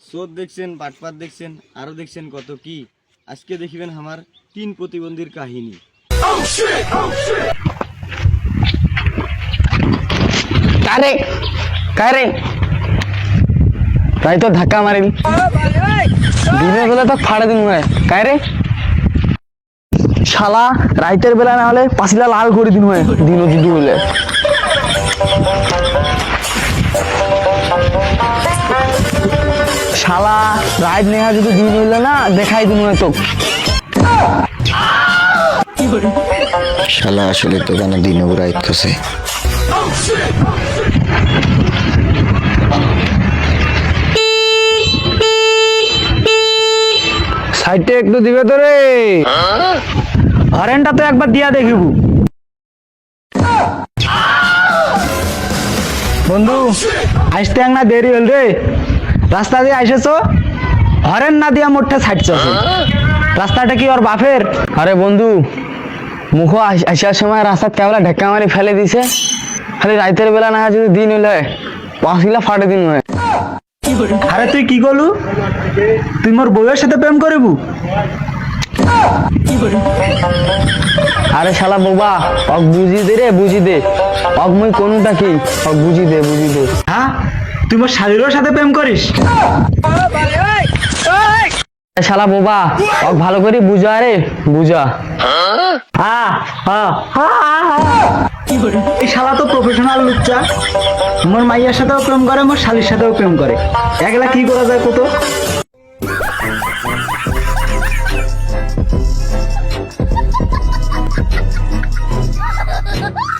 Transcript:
চোদ দেখছেন পাটপাত দেখছেন, আরও দেখছেন কত কি। আজকে দেখিবেন আমার তিন প্রতিবন্ধীর কাহিনী। তাই তো ধাক্কা মারিল। দিনের বেলা তো ফাড়ে দিন হয় কারে? শালা, রাইতের বেলা না হলে পাঁচিলা লাল করে দিন হয় দিন যদি হলে রাইত নেহা যদি দিন হইলে না দেখাই দিন হয় তো শালা আসলে দোকানে দিন উড়াইতেছে সাইডে একটু দিবে তো রে। হরেনটা তো একবার দিয়া দেখিব। বন্ধু আসতে এক না দেরি হল রে। রাস্তা দিয়ে আইসেছো? হরেন না দিয়া মোটটা ছাড়ছো রাস্তাটা কি ওর বাপের? আরে বন্ধু মুখ আসার সময় রাস্তা কেবলা ঢেকা মারি ফেলে দিছে। খালি রাইতের বেলা না হয় যদি দিন হইলে পাঁচগুলা ফাটে দিন হয়। আরে তুই কি করলু? তুই মোর বউয়ের সাথে প্রেম করিবু? আরে শালা বাবা অক বুঝি দে রে বুঝি দে। অক মুই কোনটা কি? অক বুঝি দে বুঝি দে। হ্যাঁ? তুই মোর শালিরোর সাথে প্রেম করিস? শালা বোবা ভালো করে বুঝা রে বুঝা। হ্যাঁ? হ্যাঁ, হ্যাঁ, এই শালা তো প্রফেশনাল লুচ্চা মোর মাইয়ার সাথেও প্রেম করে মোর শালির সাথেও প্রেম করে। একলা কি করা যায় কত? Ha